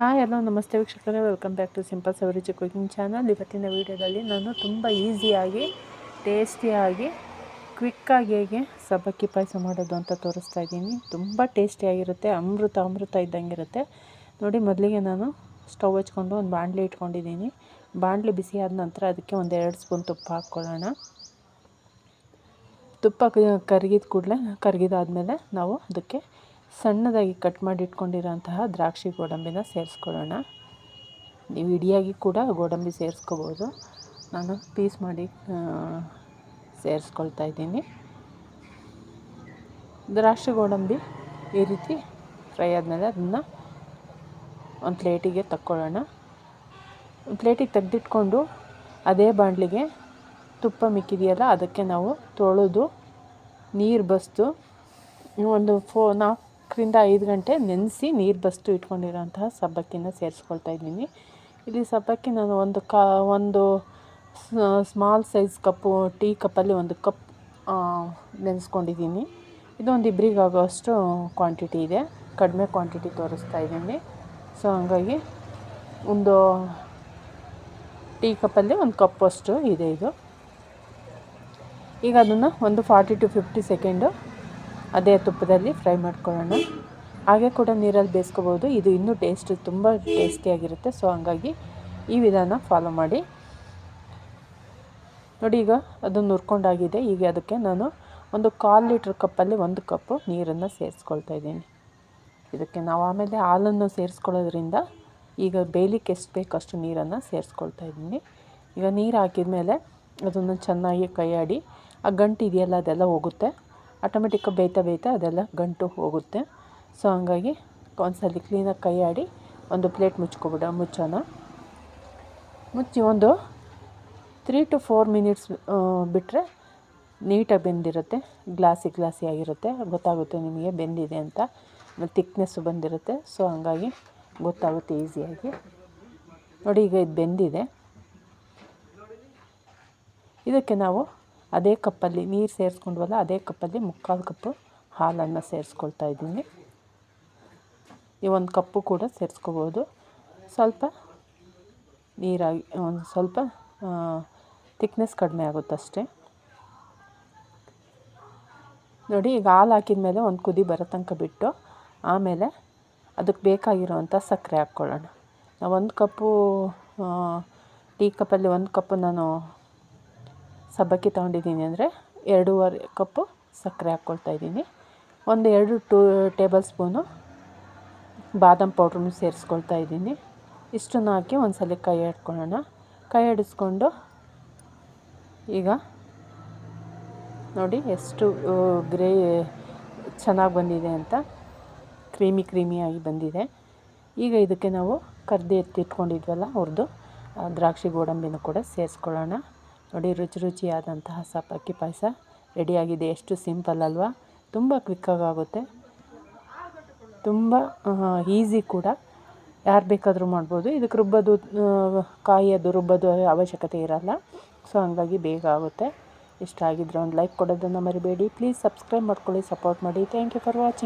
Hi hello ನಮಸ್ತೆ ವೀಕ್ಷಕರೇ. Welcome back to simple Savaruchi cooking channel ಇವತ್ತಿನ ವೀಡಿಯೋದಲ್ಲಿ ನಾನು ತುಂಬ ಈಸಿಯಾಗಿ ಟೇಸ್ಟಿಯಾಗಿ ಕ್ವಿಕ್ಕಾಗಿ ಹೇಗೆ ಸಬ್ಬಕ್ಕಿ ಪಾಯಸ ಮಾಡೋದು ಅಂತ ತೋರಿಸ್ತಾ ಇದ್ದೀನಿ. ತುಂಬ ಟೇಸ್ಟಿಯಾಗಿರುತ್ತೆ ಅಮೃತ ಅಮೃತ ಇದ್ದಂಗೆ ಇರುತ್ತೆ. ನೋಡಿ, ಮೊದಲಿಗೆ ನಾನು ಸ್ಟವ್ ಹಚ್ಕೊಂಡು ಒಂದು ಬಾಣಲಿ ಇಟ್ಕೊಂಡಿದ್ದೀನಿ. ಬಾಣಲೆ ಬಿಸಿ ಆದ ನಂತರ ಅದಕ್ಕೆ ಒಂದು ಎರಡು ಸ್ಪೂನ್ ತುಪ್ಪ ಹಾಕ್ಕೊಳ್ಳೋಣ. ತುಪ್ಪ ಕರಗಿದ ಕೂಡಲೇ, ಕರಗಿದಾದ್ಮೇಲೆ ನಾವು ಅದಕ್ಕೆ ಸಣ್ಣದಾಗಿ ಕಟ್ ಮಾಡಿ ಇಟ್ಕೊಂಡಿರೋಂತಹ ದ್ರಾಕ್ಷಿ ಗೋಡಂಬಿನ ಸೇರಿಸ್ಕೊಳ್ಳೋಣ. ನೀವು ಇಡಿಯಾಗಿ ಕೂಡ ಗೋಡಂಬಿ ಸೇರಿಸ್ಕೋಬೋದು. ನಾನು ಪೀಸ್ ಮಾಡಿ ಸೇರಿಸ್ಕೊಳ್ತಾ ಇದ್ದೀನಿ. ದ್ರಾಕ್ಷಿ ಗೋಡಂಬಿ ಈ ರೀತಿ ಫ್ರೈ ಆದಮೇಲೆ ಅದನ್ನು ಒಂದು ಪ್ಲೇಟಿಗೆ ತಕ್ಕೊಳ್ಳೋಣ. ಒಂದು ಪ್ಲೇಟಿಗೆ ತೆಗೆದಿಟ್ಕೊಂಡು ಅದೇ ಬಾಣಲಿಗೆ ತುಪ್ಪ ಮಿಕ್ಕಿದೆಯಲ್ಲ ಅದಕ್ಕೆ ನಾವು ತೊಳೆದು ನೀರು ಬಸ್ದು ಒಂದು ಫೋ ನಾಲ್ಕರಿಂದ ಐದು ಗಂಟೆ ನೆನೆಸಿ ನೀರು ಬಸ್ತು ಇಟ್ಕೊಂಡಿರೋಂತಹ ಸಬ್ಬಕ್ಕಿನ ಸೇರಿಸ್ಕೊಳ್ತಾ ಇದ್ದೀನಿ. ಇಲ್ಲಿ ಸಬ್ಬಕ್ಕಿ ನಾನು ಒಂದು ಕಾ, ಒಂದು ಸ್ಮಾಲ್ ಸೈಜ್ ಕಪ್ಪು, ಟೀ ಕಪ್ಪಲ್ಲಿ ಒಂದು ಕಪ್ ನೆನೆಸ್ಕೊಂಡಿದ್ದೀನಿ. ಇದೊಂದು ಇಬ್ಬರಿಗೆ ಆಗೋಷ್ಟು ಕ್ವಾಂಟಿಟಿ ಇದೆ. ಕಡಿಮೆ ಕ್ವಾಂಟಿಟಿ ತೋರಿಸ್ತಾ ಇದ್ದೀನಿ. ಸೊ, ಹಂಗಾಗಿ ಒಂದು ಟೀ ಕಪ್ಪಲ್ಲಿ ಒಂದು ಕಪ್ಪಷ್ಟು ಇದೆ ಇದು. ಈಗ ಅದನ್ನು ಒಂದು ಫಾರ್ಟಿ ಟು ಫಿಫ್ಟಿ ಸೆಕೆಂಡು ಅದೇ ತುಪ್ಪದಲ್ಲಿ ಫ್ರೈ ಮಾಡ್ಕೊಳ್ಳೋಣ. ಹಾಗೆ ಕೂಡ ನೀರಲ್ಲಿ ಬೇಯಿಸ್ಕೋಬೋದು. ಇದು ಇನ್ನೂ ಟೇಸ್ಟ್ ತುಂಬ ಟೇಸ್ಟಿಯಾಗಿರುತ್ತೆ ಸೊ, ಹಂಗಾಗಿ ಈ ವಿಧಾನ ಫಾಲೋ ಮಾಡಿ. ನೋಡಿ, ಈಗ ಅದು ನುರ್ಕೊಂಡಾಗಿದೆ. ಈಗ ಅದಕ್ಕೆ ನಾನು ಒಂದು ಕಾಲು ಲೀಟ್ರ್ ಕಪ್ಪಲ್ಲಿ ಒಂದು ಕಪ್ಪು ನೀರನ್ನು ಸೇರಿಸ್ಕೊಳ್ತಾ ಇದ್ದೀನಿ. ಇದಕ್ಕೆ ನಾವು ಆಮೇಲೆ ಹಾಲನ್ನು ಸೇರಿಸ್ಕೊಳ್ಳೋದ್ರಿಂದ ಈಗ ಬೇಯಲಿಕ್ಕೆ ಎಷ್ಟು ಬೇಕು ಅಷ್ಟು ನೀರನ್ನು ಸೇರಿಸ್ಕೊಳ್ತಾ ಇದ್ದೀನಿ. ಈಗ ನೀರು ಹಾಕಿದ ಮೇಲೆ ಅದನ್ನು ಚೆನ್ನಾಗಿ ಕೈಯಾಡಿ, ಆ ಗಂಟು ಇದೆಯಲ್ಲ ಅದೆಲ್ಲ ಹೋಗುತ್ತೆ. ಆಟೋಮೆಟಿಕ್ಕಾಗಿ ಬೇಯ್ತಾ ಬೇಯ್ತಾ ಅದೆಲ್ಲ ಗಂಟು ಹೋಗುತ್ತೆ. ಸೊ ಹಂಗಾಗಿ ಒಂದ್ಸಲ ಕ್ಲೀನಾಗಿ ಆಡಿ ಒಂದು ಪ್ಲೇಟ್ ಮುಚ್ಕೊಬಿಡ, ಮುಚ್ಚೋಣ. ಮುಚ್ಚಿ ಒಂದು ತ್ರೀ ಟು ಫೋರ್ ಮಿನಿಟ್ಸ್ ಬಿಟ್ಟರೆ ನೀಟಾಗಿ ಬೆಂದಿರುತ್ತೆ. ಗ್ಲಾಸಿ ಗ್ಲಾಸಿ ಆಗಿರುತ್ತೆ. ಗೊತ್ತಾಗುತ್ತೆ ನಿಮಗೆ ಬೆಂದಿದೆ ಅಂತ. ತಿಕ್ನೆಸ್ಸು ಬಂದಿರುತ್ತೆ. ಸೊ ಹಂಗಾಗಿ ಗೊತ್ತಾಗುತ್ತೆ ಈಸಿಯಾಗಿ. ನೋಡಿ, ಈಗ ಇದು ಬೆಂದಿದೆ. ಇದಕ್ಕೆ ನಾವು ಅದೇ ಕಪ್ಪಲ್ಲಿ ನೀರು ಸೇರಿಸ್ಕೊಂಡ್ವಲ್ಲ, ಅದೇ ಕಪ್ಪಲ್ಲಿ ಮುಕ್ಕಾಲು ಕಪ್ಪು ಹಾಲನ್ನು ಸೇರಿಸ್ಕೊಳ್ತಾ ಇದ್ದೀನಿ. ಈ ಒಂದು ಕಪ್ಪು ಕೂಡ ಸೇರಿಸ್ಕೋಬೋದು. ಸ್ವಲ್ಪ ನೀರಾಗಿ, ಒಂದು ಸ್ವಲ್ಪ ತಿಕ್ನೆಸ್ ಕಡಿಮೆ ಆಗುತ್ತಷ್ಟೇ. ನೋಡಿ, ಈಗ ಹಾಲು ಹಾಕಿದ ಮೇಲೆ ಒಂದು ಕುದಿ ಬರೋ ತನಕ ಬಿಟ್ಟು ಆಮೇಲೆ ಅದಕ್ಕೆ ಬೇಕಾಗಿರೋವಂಥ ಸಕ್ಕರೆ ಹಾಕ್ಕೊಳ್ಳೋಣ. ನಾವು ಒಂದು ಕಪ್ಪು ಟೀ ಕಪ್ಪಲ್ಲಿ ಒಂದು ಕಪ್ಪು ನಾನು ಸಬ್ಬಕ್ಕಿ ತೊಗೊಂಡಿದ್ದೀನಿ ಅಂದರೆ ಎರಡೂವರೆ ಕಪ್ಪು ಸಕ್ಕರೆ ಹಾಕ್ಕೊಳ್ತಾ ಇದ್ದೀನಿ. ಒಂದು ಎರಡು ಟೂ ಟೇಬಲ್ ಸ್ಪೂನು ಬಾದಾಮ್ ಪೌಡ್ರನ್ನು ಸೇರಿಸ್ಕೊಳ್ತಾ ಇದ್ದೀನಿ. ಇಷ್ಟನ್ನು ಹಾಕಿ ಒಂದು ಸಲ ಕೈ ಆಡ್ಕೊಳ್ಳೋಣ ಕೈ ಆಡಿಸ್ಕೊಂಡು ಈಗ ನೋಡಿ ಎಷ್ಟು ಗ್ರೇ, ಚೆನ್ನಾಗಿ ಬಂದಿದೆ ಅಂತ ಕ್ರೀಮಿ ಕ್ರೀಮಿಯಾಗಿ ಬಂದಿದೆ. ಈಗ ಇದಕ್ಕೆ ನಾವು ಕರ್ದು ಎತ್ತಿಟ್ಕೊಂಡಿದ್ವಲ್ಲ ಅವ್ರದ್ದು ದ್ರಾಕ್ಷಿ ಗೋಡಂಬಿನೂ ಕೂಡ ಸೇರಿಸ್ಕೊಳ್ಳೋಣ. ನೋಡಿ, ರುಚಿ ರುಚಿಯಾದಂತಹ ಸಬ್ಬಕ್ಕಿ ಪಾಯಸ ರೆಡಿಯಾಗಿದೆ. ಎಷ್ಟು ಸಿಂಪಲ್ ಅಲ್ವಾ? ತುಂಬ ಕ್ವಿಕ್ಕಾಗುತ್ತೆ ತುಂಬ ಈಸಿ ಕೂಡ. ಯಾರು ಬೇಕಾದರೂ ಮಾಡ್ಬೋದು. ಇದಕ್ಕೆ ರುಬ್ಬೋದು ಕಾಯಿಯದು ರುಬ್ಬೋದು ಅವಶ್ಯಕತೆ ಇರಲ್ಲ. ಸೊ, ಹಂಗಾಗಿ ಬೇಗ ಆಗುತ್ತೆ. ಇಷ್ಟ ಆಗಿದ್ರೆ ಒಂದು ಲೈಕ್ ಕೊಡೋದನ್ನು ಮರಿಬೇಡಿ. ಪ್ಲೀಸ್ ಸಬ್ಸ್ಕ್ರೈಬ್ ಮಾಡ್ಕೊಳ್ಳಿ, ಸಪೋರ್ಟ್ ಮಾಡಿ. Thank you for watching.